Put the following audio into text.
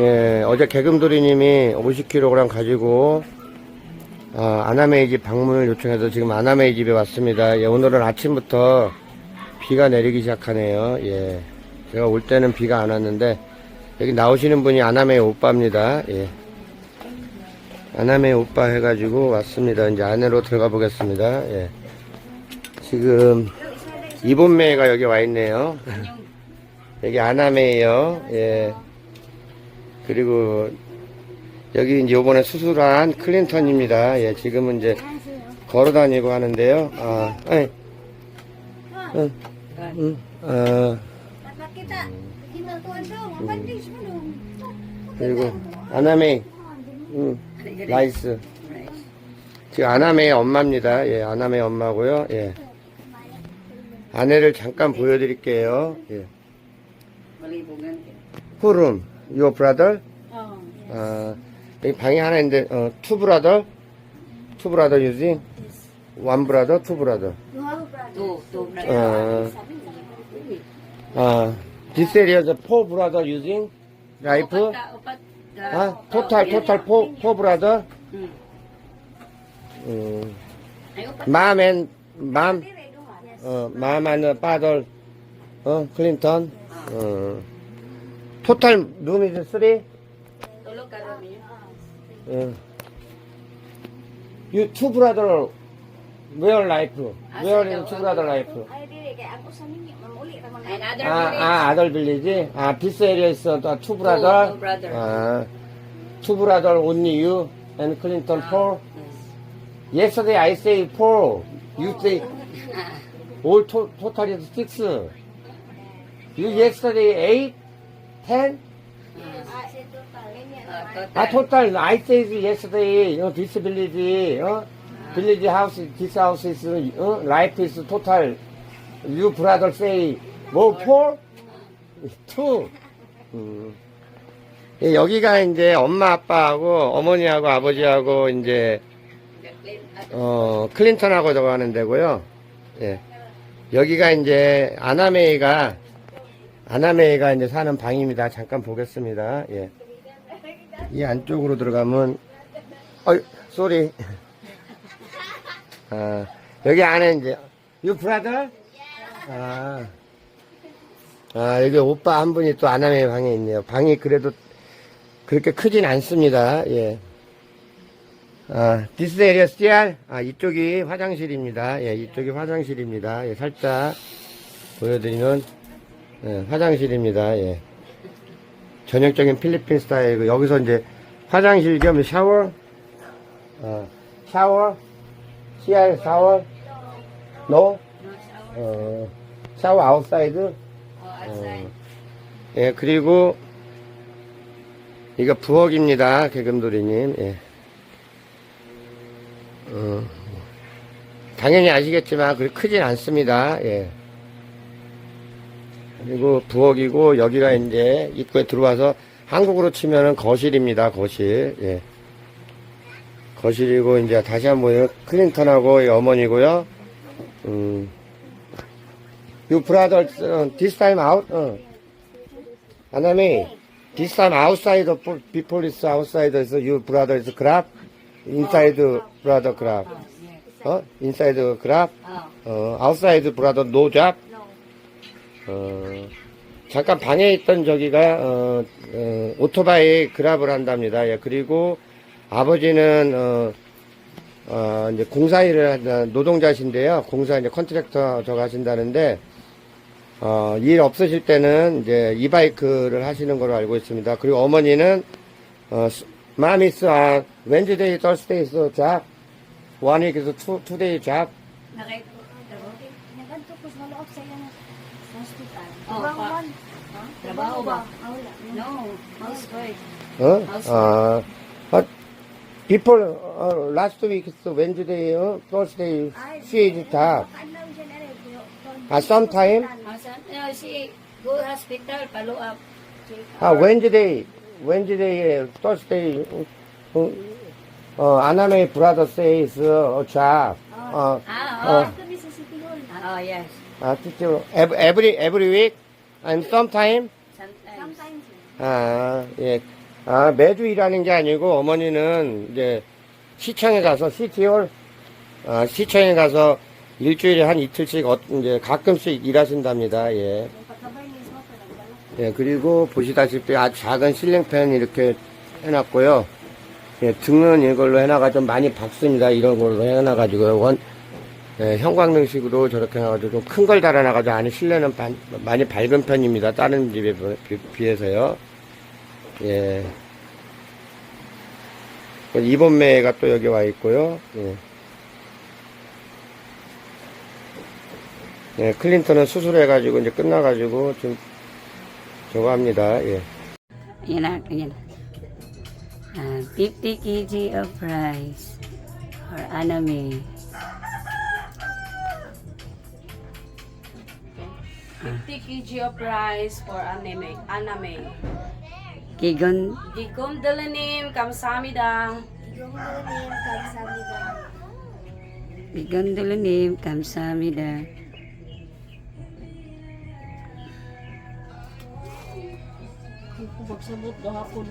예, 어제 개금도리님이 50kg 가지고 아, 아나메이 집 방문을 요청해서 지금 아나메이 집에 왔습니다. 예, 오늘은 아침부터 비가 내리기 시작하네요. 예, 제가 올 때는 비가 안 왔는데 여기 나오시는 분이 아나메이 오빠입니다. 예, 아나메이 오빠 해가지고 왔습니다. 이제 안으로 들어가 보겠습니다. 예, 지금 이본메이가 여기 와 있네요. 여기 아나메이요. 예. 그리고 여기 이제 요번에 수술한 클린턴입니다. 예, 지금은 이제 걸어 다니고 하는데요. 아, 아이, 응, 응, 아. 그리고 아나메이, 응, 라이스. 지금 아나메이 엄마입니다. 예, 아나메이 엄마고요. 예. 아내를 잠깐 보여드릴게요. 예. 후룸, your brother? Oh. 아, 여기 방이 하나 있는데, 어, two brother? two brother using? one brother, two brother. Dua berada. Tu, tu 어, 아, this area is four brother using? 라이프? Opat, opat. 아, total, total four, four brother? Hmm. 음, opat. mom and, mom. 어, mom and father, 어, 클 어, total room is three? Tulog ka ron niyo. 어. You two brother, where life? Where is two brother life? Ay diri kay ako sa ninyo mamuli ra man. And other 아, village. 아, 아들 빌리지? 아, this area is uh, two Two, brother? two brother. 아, two brother only you and Clinton four? Yes. Yesterday I say four. You say all to, total is six. You yesterday eight, ten? Ah, si total. Ah, 아. I say yesterday, you know, this village, uh, village house, this house is, uh, life is total. You brother say, more four? two. 음. 예, 여기가 이제 엄마 아빠하고 어머니하고 아버지하고 이제 어 클린턴하고 저거 하는 데고요. 예. 여기가 이제 아나메이가 아나메이가 이제 사는 방입니다. 잠깐 보겠습니다. 예. 이 안쪽으로 들어가면 어이 쏘리 아, 여기 안에 이제 유 브라더 아, 아 여기 오빠 한 분이 또 아나메이 방에 있네요 방이 그래도 그렇게 크진 않습니다 예. 아, 디스 에리어 CR 아 이쪽이 화장실입니다 예 이쪽이 화장실입니다 예 살짝 보여드리면 예, 화장실입니다 예 전형적인 필리핀 스타일이고 여기서 이제 화장실 겸 샤워 어, 샤워 CR 샤워 노 어, 샤워 아웃사이드 outside. 예 그리고 이거 부엌입니다 개금돌이님 예. 어, 당연히 아시겠지만 그리 크진 않습니다 예. 그리고 부엌이고 여기가 이제 입구에 들어와서 한국으로 치면은 거실입니다. 거실. 예. 거실이고 이제 다시 한번 클린턴하고 이 어머니고요. 음. You brother uh, this time out? 어. 아나미 this time outside of before is outside is you brother is grab inside brother grab 어 inside grab Oh. 어 outside brother no job 어, 잠깐 방에 있던 저기가 어, 어, 오토바이 그랍을 한답니다. 예, 그리고 아버지는 어, 어, 이제 공사 일을 하는 노동자신데요. 공사 이제 컨트랙터 저거 하신다는데 어, 일 없으실 때는 이제 이바이크를 하시는 걸로 알고 있습니다. 그리고 어머니는 어, 마미스 아 웬즈데이 잡, two, two day job. Nakay- Naganto Trabaho ba? Ah. No, housewife. Huh? Uh, but people uh, last week, so Wednesday, uh, Thursday, she is tough. At some time. Ah, no, she go hospital, follow up. Uh. Wednesday, Wednesday, uh, Thursday, uh, uh, brother says uh. Uh, uh ah, oh. Ato oh, yes. 아, teacher, every, every, every week, And sometime? Sometimes. 아, 예. 아, 매주 일하는 게 아니고 어머니는 이제 시청에 가서 시티홀, 아, 시청에 가서 일주일에 한 이틀씩 어, 이제 가끔씩 일하신답니다. 예. 예, 그리고 보시다시피 아주 작은 실링팬 이렇게 해놨고요. 예, 등은 이걸로 해놔가 좀 많이 박습니다. 이런 걸로 해놔가지고 원, 예, 형광등식으로 저렇게 해놔가지고 좀 큰 걸 달아놔가지고 안에 실내는 반- 많이 밝은 편입니다. 다른 집에 비- 비해서요. 예. 이번 매가 또 여기 와 있고요. 예. 예, 클린턴은 수술해가지고 이제 끝나가지고 지금 저거 합니다. 예. Na, yan. Ah, 50 kg of rice or anime. 50 kg of rice for anime. Anime. Kigon, Gikum dalanim kamsamida. Yung name, kamsamida. kigon dulunim, kamsamida. Kung pagsabot gahapon